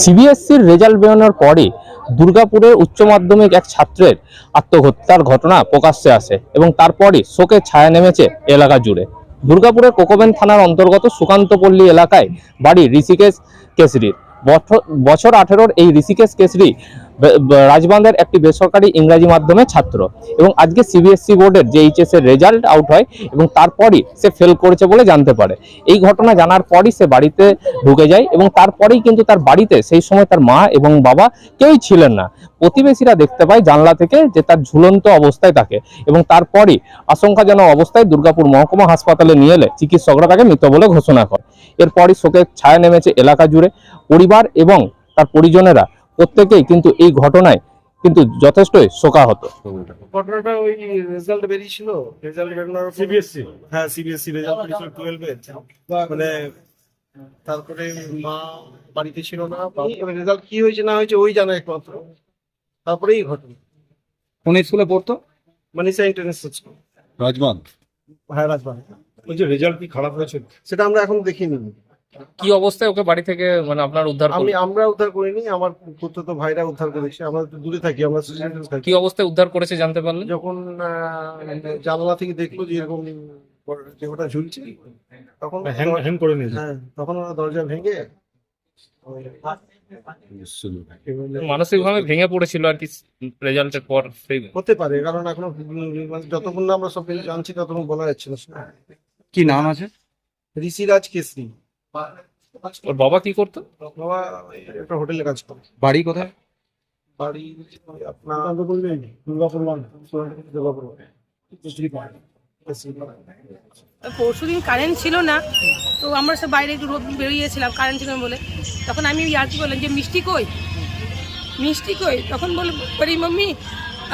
সিবিএসসির result বেরোনোর পরে দুর্গাপুরের উচ্চ মাধ্যমিক এক ছাত্রের আত্মহত্যার ঘটনা প্রকাশ্যে আসে এবং তারপরে শোকের ছায়া নেমেছে এলাকা জুড়ে। দুর্গাপুরের কোকোবেন থানার অন্তর্গত সুকান্তপল্লী এলাকায় বাড়ি ঋষিকেশ কেশরির বছর আঠেরোর এই ঋষিকেশ কেশরী রাজবাঁধের একটি বেসরকারি ইংরাজি মাধ্যমে ছাত্র। এবং আজকে সিবিএসসি বোর্ডের যে এইচএস এর রেজাল্ট আউট হয় এবং তারপরই সে ফেল করেছে বলে জানতে পারে। এই ঘটনা জানার পরই সে বাড়িতে ঢুকে যায় এবং তারপরেই কিন্তু তার বাড়িতে সেই সময় তার মা এবং বাবা কেউই ছিলেন না। প্রতিবেশীরা দেখতে পায় জানলা থেকে যে তার ঝুলন্ত অবস্থায় থাকে এবং তারপরই আশঙ্কাজনক অবস্থায় দুর্গাপুর মহকুমা হাসপাতালে নিয়ে এলে চিকিৎসকরা তাকে মৃত বলে ঘোষণা করে। এরপরই শোকের ছায়া নেমেছে এলাকা জুড়ে। পরিবার এবং তার পরিজনেরা প্রত্যেকেই কিন্তু এই ঘটনায় কিন্তু যথেষ্টই শোকাহত। ঘটনাটা ওই রেজাল্ট বেরিয়েছিল? রেজাল্ট বেরোনোর সিবিএসসি হ্যাঁ সিবিএসসি রেজাল্ট বেরিয়েছিল টুয়েলভে মানে তারপরে মা বাড়িতে ছিল না রেজাল্ট কি হয়েছে না হয়েছে ওই জানে একমাত্র। তারপরে এই ঘটনা। কোন স্কুলে পড়তো? Manisa international school. রাজমান হ্যাঁ ওই যে রেজাল্ট কি খারাপ হয়েছে? সেটা আমরা এখন দেখিনি। কি অবস্থায় ওকে বাড়ি থেকে মানে আপনার উদ্ধার আমি আমরা উদ্ধার করিনি আমার পুত্র তো ভাইরা উদ্ধার করেছে আমরা তো দূরে থাকি আমরা কি অবস্থায় উদ্ধার করেছে জানতে পারলেন? যখন আহ, জানলা থেকে দেখল যে এরকম যে ওটা ঝুলছে তখন হ্যাং হ্যাং করে নিয়েছে। হ্যাঁ তখন ওরা দরজা ভেঙে মানসিক ভাবে ভেঙে পড়েছিল আর কি রেজাল্টের পর হতে পারে কারণ এখনও মানে যতক্ষণ না আমরা সব জানছি ততক্ষণ বলা যাচ্ছে না। কি নাম আছে? ঋষিরাজ কেসরি। ওর বাবা কি করতো? বাবা একটা হোটেলে কাজ করে। বাড়ি কোথায়? বাড়ি আপনার পরশু দিন কারেন্ট ছিল না তো আমরা সব বাইরে একটু রোদ বেরিয়েছিলাম কারেন্ট ছিল বলে। তখন আমি ইয়ার্কি বললাম যে মিষ্টি কই? মিষ্টি কই? তখন বলে বলি মম্মি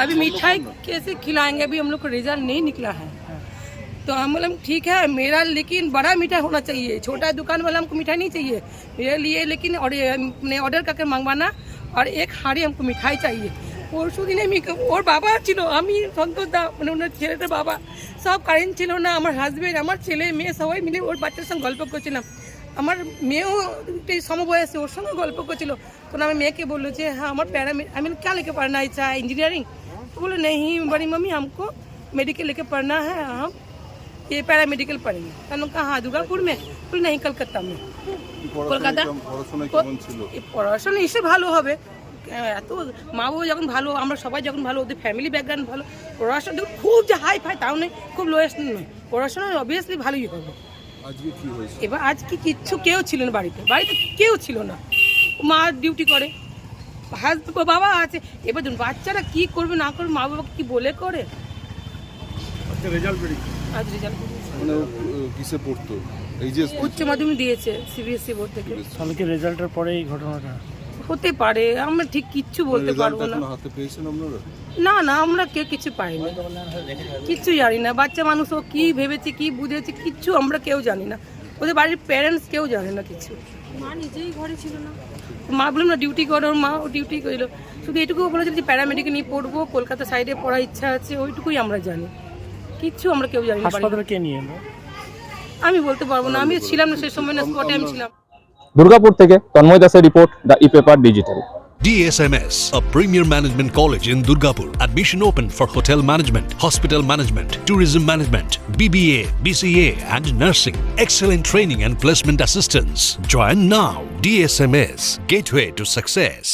আমি মিঠাই কেসে खिलाएंगे আমি हम लोग को रिजल्ट नहीं तो हम बोले ठीक है मेरा लेकिन बड़ा मिठाई होना चाहिए छोटा दुकान वाला हमको मिठाई नहीं चाहिए मेरे लिए लेकिन और ये अपने ऑर्डर करके मंगवाना और एक हाड़ी हमको मिठाई चाहिए পরশু দিনে আমি ওর বাবা ছিল আমি সন্তোষ দা মানে ওনার ছেলেটার বাবা সব কারেন্ট ছিল না আমার হাজবেন্ড আমার ছেলে মেয়ে সবাই মিলে ওর বাচ্চার সঙ্গে গল্প করছিলাম আমার মেয়েও একটু সমবয়সী ওর সঙ্গে গল্প করছিল তখন আমি মেয়েকে বললো যে হ্যাঁ আমার पैरामेड आई मीन क्या लेके पढ़ना है चाहे इंजीनियरिंग तो बोले नहीं बड़ी मम्मी हमको मेडिकल लेके पढ़ना है हम ये पैरामेडिकल पढ़ेंगे तो हमने कहा हाँ दुर्गापुर में बोले नहीं कलकत्ता में কলকাতা এই পড়াশোনা এসে ভালো হবে এত মা বাবা যখন ভালো আমরা সবাই যখন ভালো ওদের ফ্যামিলি ব্যাকগ্রাউন্ড ভালো পড়াশোনা দেখুন খুব যে হাই ফাই তাও নেই খুব লোয়েস্ট নয় পড়াশোনা অবভিয়াসলি ভালোই হবে আজকে কি হয়েছে এবার আজকে কিচ্ছু কেউ ছিল না বাড়িতে বাড়িতে কেউ ছিল না মা ডিউটি করে হাজ বাবা আছে এবার দেখুন বাচ্চারা কি করবে না করবে মা বাবাকে কি বলে করে আজকে রেজাল্ট বেরিয়েছে আজ রেজাল্ট মানে ও, কিসে পড়তো? এই যে উচ্চ মাধ্যমিক দিয়েছে সিবিএসসি বোর্ড থেকে। কালকে রেজাল্টের পরে এই ঘটনাটা? হতে পারে আমরা ঠিক কিচ্ছু বলতে রেজাল্ট পারব না। হাতে পেয়েছেন আপনারা? না না আমরা কেউ কিছু পাইনি। কিচ্ছু জানি না বাচ্চা মানুষ ও কি ভেবেছে কি বুঝেছে কিচ্ছু আমরা কেউ জানি না। ওদের বাড়ির প্যারেন্টস কেউ জানে না কিছু। মা নিজেই ঘরে ছিল না? মা বললাম না ডিউটি করো। ওর মা ও ডিউটি করল। শুধু এটুকু বলেছিল যে প্যারামেডিকে নিয়ে পড়ব কলকাতা সাইডে পড়ার ইচ্ছা আছে ওইটুকুই আমরা জানি। কিচ্ছু আমরা কেউ জানি না বাড়িতে। কে নিয়ে এলো আমি বলতে পারব না আমি ছিলাম না সে সময় না স্পটে আমি ছিলাম দুর্গাপুর থেকে তন্ময় দাসের report the e paper digital DSMS, a premier management college in Durgapur. Admission open for hotel management, hospital management, tourism management, BBA, BCA, and nursing. Excellent training and placement assistance. Join now. DSMS, gateway to success.